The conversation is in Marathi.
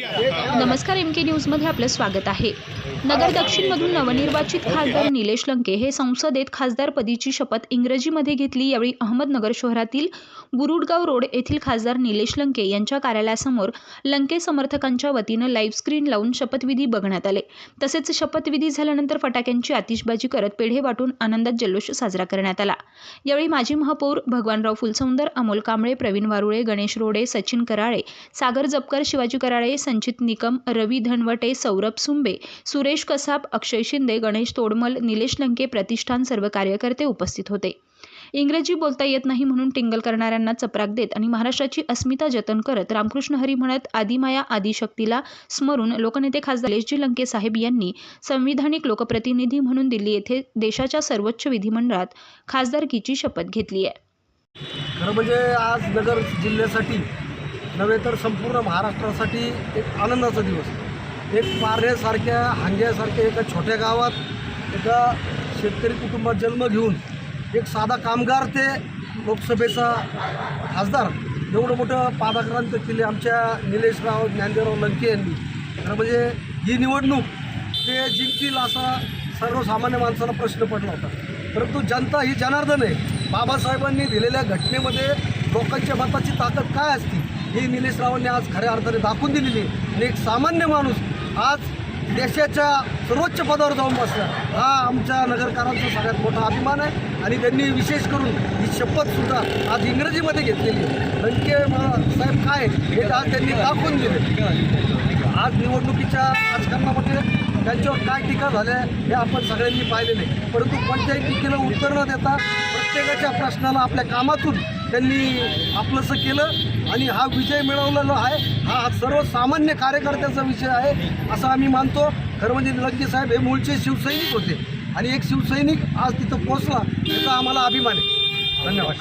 नमस्कार एम के न्यूजमध्ये आपलं स्वागत आहे. नगर दक्षिणमधून नवनिर्वाचित खासदार निलेश लंके हे संसदेत खासदारपदीची शपथ इंग्रजीमध्ये घेतली यावेळी अहमदनगर शहरातील बुरुडगाव रोड येथील खासदार निलेश लंके यांच्या कार्यालयासमोर लंके समर्थकांच्या वतीनं लाईव्ह स्क्रीन लावून शपथविधी बघण्यात आले. तसेच शपथविधी झाल्यानंतर फटाक्यांची आतिषबाजी करत पेढे वाटून आनंदात जल्लोष साजरा करण्यात आला. यावेळी माजी महापौर भगवानराव फुलसौंदर अमोल कांबळे प्रवीण वारुळे गणेश रोडे सचिन कराळे सागर जपकर शिवाजी कराळे संचित निकम रवी धनवटे सौरभ सुंबे सुरेश कसाब अक्षय शिंदे गणेश तोडमल निलेश लंके प्रतिष्ठान सर्व कार्यकर्ते उपस्थित होते. इंग्रजी बोलता येत नाही म्हणून टिंगल करणाऱ्यांना चपराक देत आणि महाराष्ट्राची अस्मिता जतन करत रामकृष्ण हरी म्हणत आदिमाया आदिशक्तीला स्मरून लोकनेते खासदार निलेशजी लंके साहेब यांनी संविधानिक लोकप्रतिनिधी म्हणून दिल्ली येथे देशाच्या सर्वोच्च विधिमंडळात खासदारकीची शपथ घेतली आहे. खरं म्हणजे आज नगर जिल्ह्यासाठी नव्हे तर संपूर्ण महाराष्ट्रासाठी एक आनंदाचा दिवस. एक पारण्यासारख्या हांग्यासारख्या एका छोट्या गावात एका शेतकरी कुटुंबात जन्म घेऊन एक साधा कामगार ते लोकसभेचा खासदार. एवढं मोठं पादाक्रांत केले आमच्या निलेशराव ज्ञानदेवराव लंके यांनी. तर म्हणजे ही निवडणूक ते जिंकतील असा सर्वसामान्य माणसाला प्रश्न पडला होता. परंतु जनता ही जनार्दन आहे. बाबासाहेबांनी दिलेल्या घटनेमध्ये लोकांच्या मताची ताकद काय असती ही निलेश रावांनी आज खऱ्या अर्थाने दाखवून दिलेली आहे. आणि एक सामान्य माणूस आज देशाच्या सर्वोच्च पदावर जाऊन बसला. हा आमच्या नगरकारांचा सगळ्यात मोठा अभिमान आहे. आणि त्यांनी विशेष करून ही शपथसुद्धा आज इंग्रजीमध्ये घेतलेली आहे. साहेब काय हे आज त्यांनी दाखवून दिले. आज निवडणुकीच्या राजकारणामध्ये त्यांच्यावर काय टीका झाल्या हे आपण सगळ्यांनी पाहिलेले परंतु कोणत्याही टीकेला उत्तर न देता प्रत्येकाच्या प्रश्नाला आपल्या कामातून त्यांनी आपलंसं केलं आणि हा विजय मिळवलेला आहे. हा सर्वसामान्य कार्यकर्त्याचा विषय आहे असं आम्ही मानतो. खरं म्हणजे लंके साहेब हे मूळचे शिवसैनिक होते. आणि एक शिवसैनिक आज तिथं पोचला याचा आम्हाला अभिमान आहे. धन्यवाद.